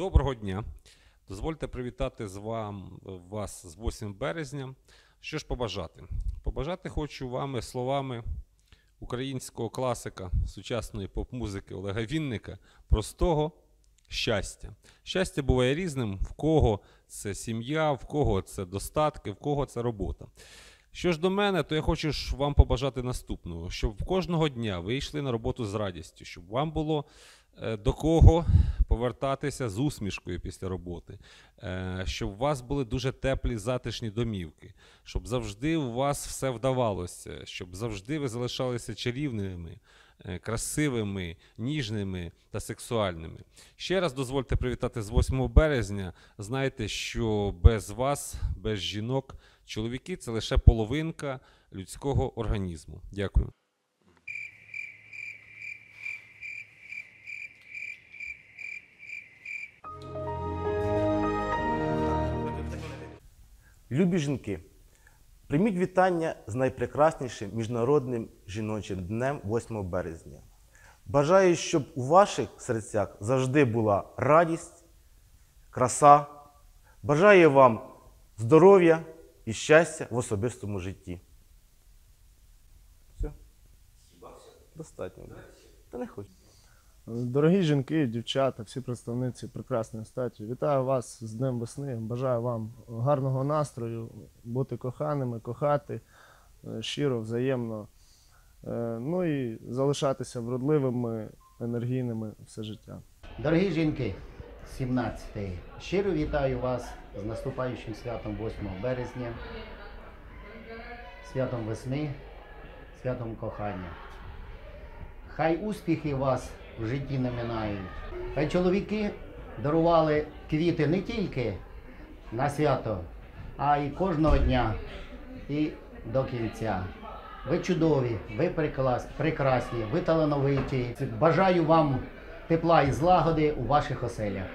Доброго дня. Дозвольте привітати з вам, вас з 8 березня. Що ж побажати? Побажати хочу вам словами українського класика сучасної поп-музики Олега Вінника простого щастя. Щастя буває різним, в кого це сім'я, в кого це достатки, в кого це робота. Що ж до мене, то я хочу ж вам побажати наступного: щоб кожного дня ви йшли на роботу з радістю, щоб вам було е, до кого повертатися з усмішкою після роботи, е, щоб у вас були дуже теплі затишні домівки, щоб завжди у вас все вдавалося, щоб завжди ви залишалися чарівними, е, красивими, ніжними та сексуальними. Ще раз дозвольте привітати з 8 березня. Знайте, що без вас, без жінок, чоловіки це лише половинка людського організму. Дякую. Любі жінки, прийміть вітання з найпрекраснішим міжнародним жіночим днем 8 березня. Бажаю, щоб у ваших серцях завжди була радість, краса. Бажаю вам здоров'я і щастя в особистому житті. Все? Достатньо. Та не хочу. Дорогі жінки, дівчата, всі представниці прекрасної статі, вітаю вас з Днем весни. Бажаю вам гарного настрою, бути коханими, кохати е, щиро, взаємно. Е, Ну і залишатися вродливими, енергійними все життя. Дорогі жінки, 17 щиро вітаю вас з наступаючим святом 8 березня, святом весни, святом кохання. Хай успіхи вас в житті не минають. Чоловіки дарували квіти не тільки на свято, а й кожного дня і до кінця. Ви чудові, ви прекрасні, ви талановиті. Бажаю вам тепла і злагоди у ваших оселях.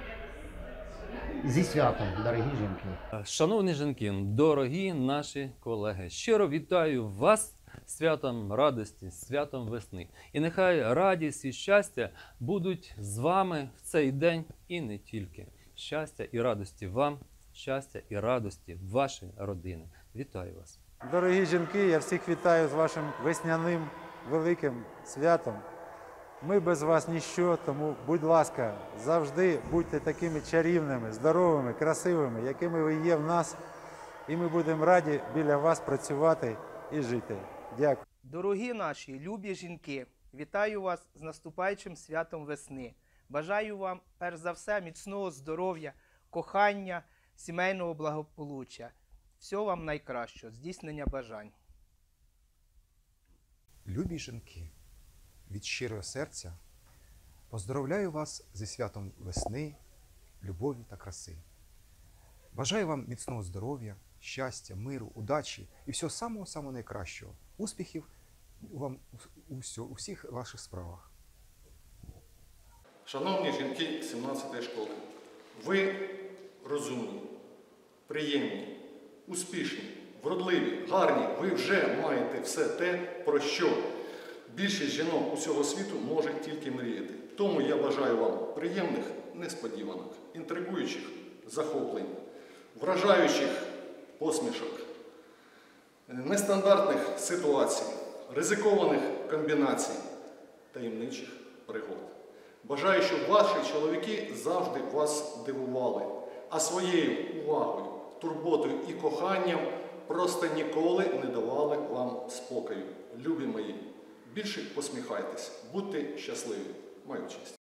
Зі святом, дорогі жінки. Шановні жінки, дорогі наші колеги, щиро вітаю вас святом радості, святом весни. І нехай радість і щастя будуть з вами в цей день і не тільки. Щастя і радості вам, щастя і радості вашої родини. Вітаю вас! Дорогі жінки, я всіх вітаю з вашим весняним великим святом. Ми без вас ніщо, тому, будь ласка, завжди будьте такими чарівними, здоровими, красивими, якими ви є в нас, і ми будемо раді біля вас працювати і жити. Дякую. Дорогі наші любі жінки, вітаю вас з наступаючим святом весни. Бажаю вам, перш за все, міцного здоров'я, кохання, сімейного благополуччя. Всього вам найкращого, здійснення бажань. Любі жінки, від щирого серця поздоровляю вас зі святом весни, любові та краси. Бажаю вам міцного здоров'я, щастя, миру, удачі і всього самого-самого найкращого. Успіхів вам у, всіх ваших справах. Шановні жінки 17 школи, ви розумні, приємні, успішні, вродливі, гарні. Ви вже маєте все те, про що більшість жінок усього світу може тільки мріяти. Тому я бажаю вам приємних несподіванок, інтригуючих захоплень, вражаючих посмішок, нестандартних ситуацій, ризикованих комбінацій, таємничих пригод. Бажаю, щоб ваші чоловіки завжди вас дивували, а своєю увагою, турботою і коханням просто ніколи не давали вам спокою. Любі мої, більше посміхайтесь, будьте щасливі. Маю честь.